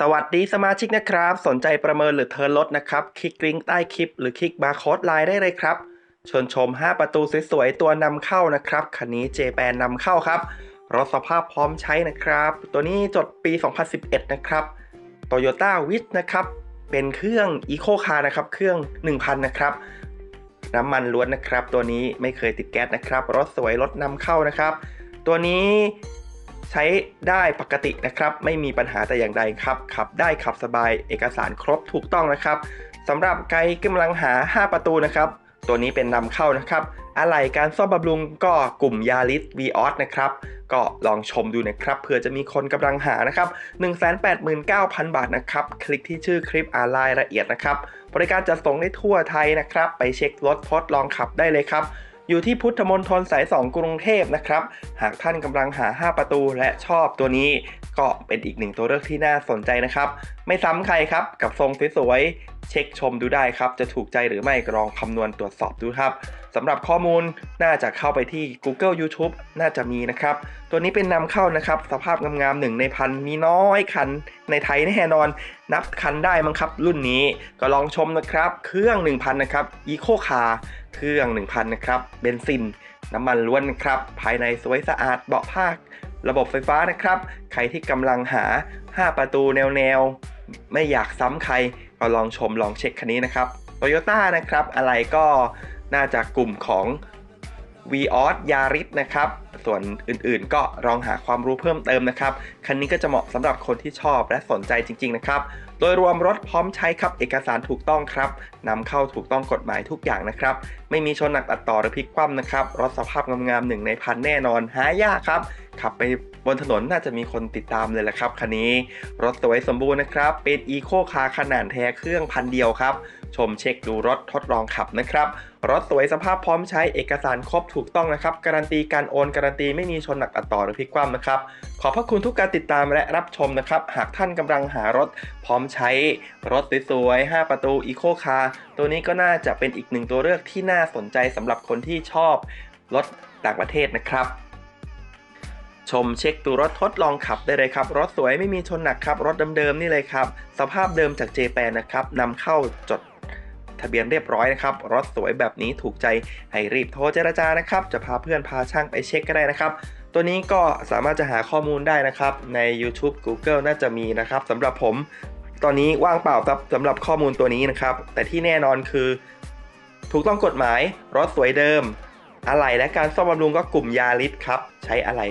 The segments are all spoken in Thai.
สวัสดีสมาชิกนะครับ สนใจประเมินหรือเทิร์นรถนะครับ คลิกลิงก์ใต้คลิปหรือคลิกบาร์โค้ดไลน์ได้เลยครับชวนชม 5 ประตูสวยๆตัวนำเข้านะครับคันนี้เจแปนนำเข้าครับรถสภาพพร้อมใช้นะครับ ตัวนี้จดปี 2011 นะครับ Toyota w i t นะครับ เป็นเครื่อง Eco Car นะครับ เครื่อง 1,000 นะครับ น้ำมันล้วนนะครับ ตัวนี้ไม่เคยติดแก๊สนะครับ รถสวยรถนำเข้านะครับ ตัวนี้ ใช้ได้ปกตินะครับ ไม่มีปัญหาแต่อย่างใดครับ ขับได้ขับสบายเอกสารครบถูกต้องนะครับสำหรับไกด์กำลังหา 5 ประตูนะครับ ตัวนี้เป็นนำเข้านะครับ อะไหล่การซ่อมบำรุงก็กลุ่มยาริส v ีออสนะครับ ก็ลองชมดูนะครับเผื่อจะมีคนกำลังหานะครับ189,000 บาทนะครับ คลิกที่ชื่อคลิปอ่านรายละเอียดนะครับ บริการจัดส่งได้ทั่วไทยนะครับ ไปเช็ครถทดลองขับได้เลยครับ อยู่ที่พุทธมณฑลสาย 2 กรุงเทพนะครับ หากท่านกำลังหา 5 ประตูและชอบตัวนี้ ก็เป็นอีกหนึ่งตัวเลือกที่น่าสนใจนะครับ ไม่ซ้ำใครครับ กับทรงสวยๆ เช็คชมดูได้ครับ จะถูกใจหรือไม่ก็ลองคำนวณตรวจสอบดูครับสำหรับข้อมูลน่าจะเข้าไปที่ Google YouTube น่าจะมีนะครับ ตัวนี้เป็นนำเข้านะครับ สภาพงามๆหนึ่งในพันมีน้อยคัน ในไทยแน่นอน นับคันได้มั้งครับ รุ่นนี้ก็ลองชมนะครับ เครื่อง 1,000 นะครับ Eco Car เครื่อง 1,000 นะครับ เบนซิน น้ำมันล้วนครับ ภายในสวยสะอาดเบาะผ้าระบบไฟฟ้านะครับ ใครที่กำลังหา 5 ประตูแนวแนวๆไม่อยากซ้ำใครก็ลองชมลองเช็คคันนี้นะครับโตโยต้านะครับ อะไรก็น่าจะกลุ่มของ v ีออสยาริสนะครับ ส่วนอื่นๆ ก็ลองหาความรู้เพิ่มเติมนะครับ คันนี้ก็จะเหมาะสำหรับคนที่ชอบและสนใจจริง ๆ นะครับ โดยรวมรถพร้อมใช้ครับ เอกสารถูกต้องครับนำเข้าถูกต้องกฎหมายทุกอย่างนะครับ ไม่มีชนหนักตัดต่อหรือพลิกคว่ำนะครับ รถสภาพงามๆหนึ่งในพันแน่นอน หายากครับ ขับไปบนถนนน่าจะมีคนติดตามเลยแหละครับคันนี้ รถสวยสมบูรณ์นะครับ เป็นอีโคคาร์ขนาดแท้เครื่องพันเดียวครับ ชมเช็คดูรถทดลองขับนะครับ รถสวยสภาพพร้อมใช้เอกสารครบถูกต้องนะครับ การันตีการโอนการันตีไม่มีชนหนักตัดต่อหรือพลิกคว่ำนะครับ ขอบพระคุณทุกการติดตามและรับชมนะครับ หากท่านกำลังหารถพร้อมใช้ รถสวยๆ5ประตูอีโคคาร์ตัวนี้ก็น่าจะเป็นอีกหนึ่งตัวเลือกที่น่าสนใจสำหรับคนที่ชอบรถต่างประเทศนะครับชมเช็คดูรถทดลองขับได้เลยครับ รถสวยไม่มีชนหนักครับ รถเดิมๆนี่เลยครับ สภาพเดิมจากเจแปนนะครับนำเข้าจด ทะเบียนเรียบร้อยนะครับ รถสวยแบบนี้ถูกใจให้รีบโทรเจรจานะครับ จะพาเพื่อนพาช่างไปเช็คก็ได้นะครับ ตัวนี้ก็สามารถจะหาข้อมูลได้นะครับ ใน YouTube Google น่าจะมีนะครับสำหรับผมตอนนี้ว่างเปล่าครับสำหรับข้อมูลตัวนี้นะครับ แต่ที่แน่นอนคือ ถูกต้องกฎหมายรถสวยเดิม อะไหล่และการซ่อมบำรุงก็กลุ่มยาริสครับ ใช้อะไหล่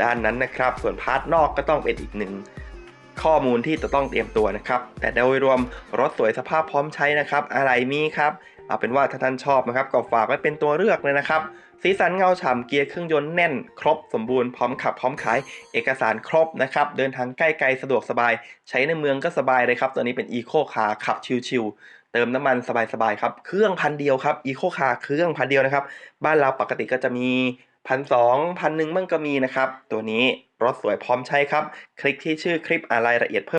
ด้านนั้นนะครับ ส่วนพาร์ทนอกก็ต้องเป็นอีกหนึ่ง ข้อมูลที่จะต้องเตรียมตัวนะครับ แต่โดยรวมรถสวยสภาพพร้อมใช้นะครับ อะไรมีครับเอาเป็นว่าถ้าท่านชอบนะครับก็ฝากไว้เป็นตัวเลือกเลยนะครับ สีสันเงาฉ่ำเกียร์เครื่องยนต์แน่น ครบสมบูรณ์พร้อมขับพร้อมขายเอกสารครบนะครับ เดินทางใกล้ไกลสะดวกสบาย ใช้ในเมืองก็สบายเลยครับ ตัวนี้เป็น Eco Car ขับชิลๆเติมน้ำมันสบายๆครับ เครื่องพันเดียวครับ Eco Car เครื่องพันเดียวนะครับ บ้านเราปกติก็จะมี พันสองพันหนึ่งมั่งก็มีนะครับ ตัวนี้รถสวยพร้อมใช้ครับ คลิกที่ชื่อคลิปอ่านรายละเอียดเพิ่ม